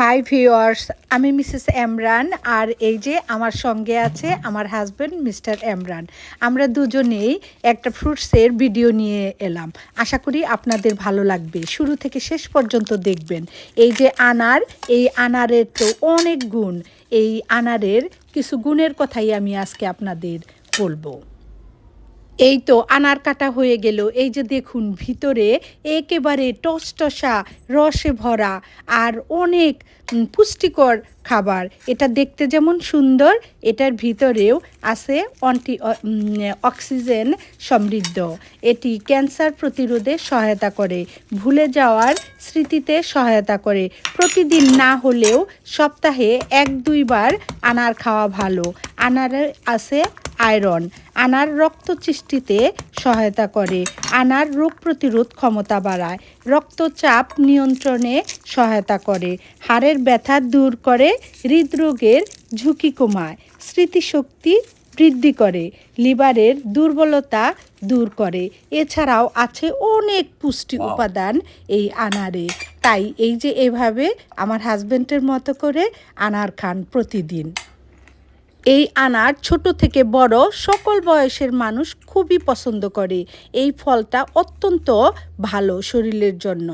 High viewers আমি Mrs Emran আর এই যে আমার সঙ্গে আছে আমার হাজব্যান্ড মিস্টার এমরান আমরা দুজনেই একটা ফ্রুটসের ভিডিও নিয়ে এলাম। আশা করি আপনাদের ভালো লাগবে। শুরু থেকে শেষ পর্যন্ত দেখবেন। এই যে আনার, এই আনারের তো অনেক গুণ। এই আনারের কিছু গুণের কথাই আমি আজকে আপনাদের বলব। এই তো আনার কাটা হয়ে গেল। এই যে দেখুন, ভিতরে একেবারে টসটসা, রসে ভরা আর অনেক পুষ্টিকর খাবার। এটা দেখতে যেমন সুন্দর, এটার ভিতরেও আছে অন্টি অক্সিজেন সমৃদ্ধ। এটি ক্যান্সার প্রতিরোধে সহায়তা করে, ভুলে যাওয়ার স্মৃতিতে সহায়তা করে। প্রতিদিন না হলেও সপ্তাহে এক দুইবার আনার খাওয়া ভালো। আনারে আছে আয়রন আনার রক্তচিষ্টিতে সহায়তা করে আনার রোগ প্রতিরোধ ক্ষমতা বাড়ায় রক্তচাপ নিয়ন্ত্রণে সহায়তা করে হাড়ের ব্যথা দূর করে হৃদরোগের ঝুঁকি কমায় স্মৃতিশক্তি বৃদ্ধি করে লিভারের দুর্বলতা দূর করে। এছাড়াও আছে অনেক পুষ্টি উপাদান এই আনারে। তাই এই যে এভাবে আমার হাজব্যান্ডের মতো করে আনার খান প্রতিদিন। এই আনার ছোট থেকে বড় সকল বয়সের মানুষ খুবই পছন্দ করে। এই ফলটা অত্যন্ত ভালো শরীরের জন্য।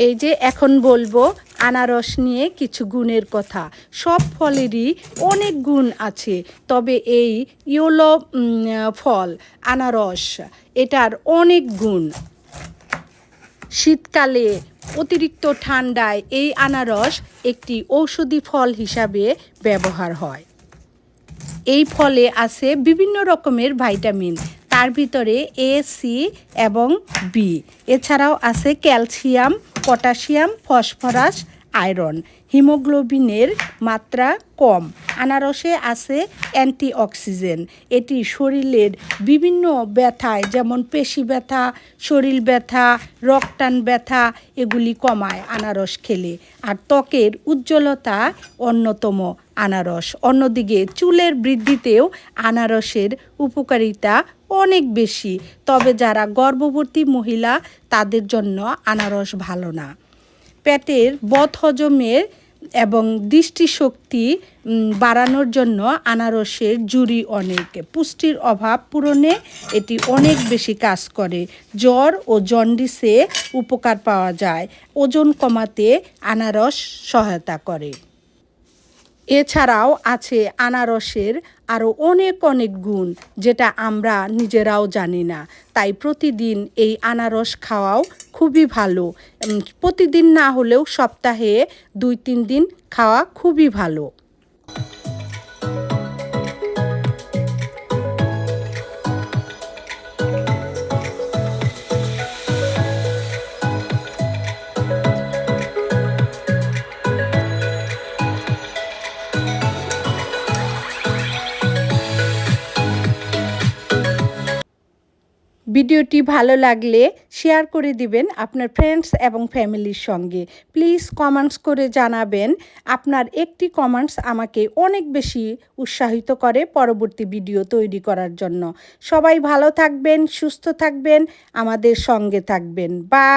এই যে এখন বলব, আনারস নিয়ে কিছু গুণের কথা। সব ফলেরই অনেক গুণ আছে, তবে এই ইয়োলো ফল, আনারস, এটার অনেক গুণ। শীতকালে অতিরিক্ত ঠান্ডায় এই আনারস একটি ঔষধি ফল হিসাবে ব্যবহার হয়। এই ফলে আছে বিভিন্ন রকমের ভাইটামিন তার ভিতরে এ সি এবং বি এছাড়াও আছে ক্যালসিয়াম, পটাশিয়াম, ফসফরাস, আয়রন। হিমোগ্লোবিনের মাত্রা কম। আনারসে আছে অ্যান্টিঅক্সিজেন। এটি শরীরের বিভিন্ন ব্যথায়, যেমন পেশি ব্যথা, শরীর ব্যথা, রক্তান ব্যথা, এগুলি কমায় আনারস খেলে। আর ত্বকের উজ্জ্বলতা অন্যতম আনারস। অন্যদিকে চুলের বৃদ্ধিতেও আনারসের উপকারিতা অনেক বেশি। তবে যারা গর্ভবতী মহিলা, তাদের জন্য আনারস ভালো না। পেটের বদহজমের এবং দৃষ্টিশক্তি বাড়ানোর জন্য আনারসের জুড়ি অনেক। পুষ্টির অভাব পূরণে এটি অনেক বেশি কাজ করে। জ্বর ও জন্ডিসে উপকার পাওয়া যায়। ওজন কমাতে আনারস সহায়তা করে। এছাড়াও আছে আনারসের আরও অনেক অনেক গুণ যেটা আমরা নিজেরাও জানি না। তাই প্রতিদিন এই আনারস খাওয়াও খুবই ভালো। প্রতিদিন না হলেও সপ্তাহে দুই তিন দিন খাওয়া খুবই ভালো। ভিডিওটি ভালো লাগলে শেয়ার করে দিবেন আপনার ফ্রেন্ডস এবং ফ্যামিলির সঙ্গে। প্লিজ কমেন্টস করে জানাবেন, আপনার একটি কমেন্টস আমাকে অনেক বেশি উৎসাহিত করে পরবর্তী ভিডিও তৈরি করার জন্য। সবাই ভালো থাকবেন, সুস্থ থাকবেন, আমাদের সঙ্গে থাকবেন। বা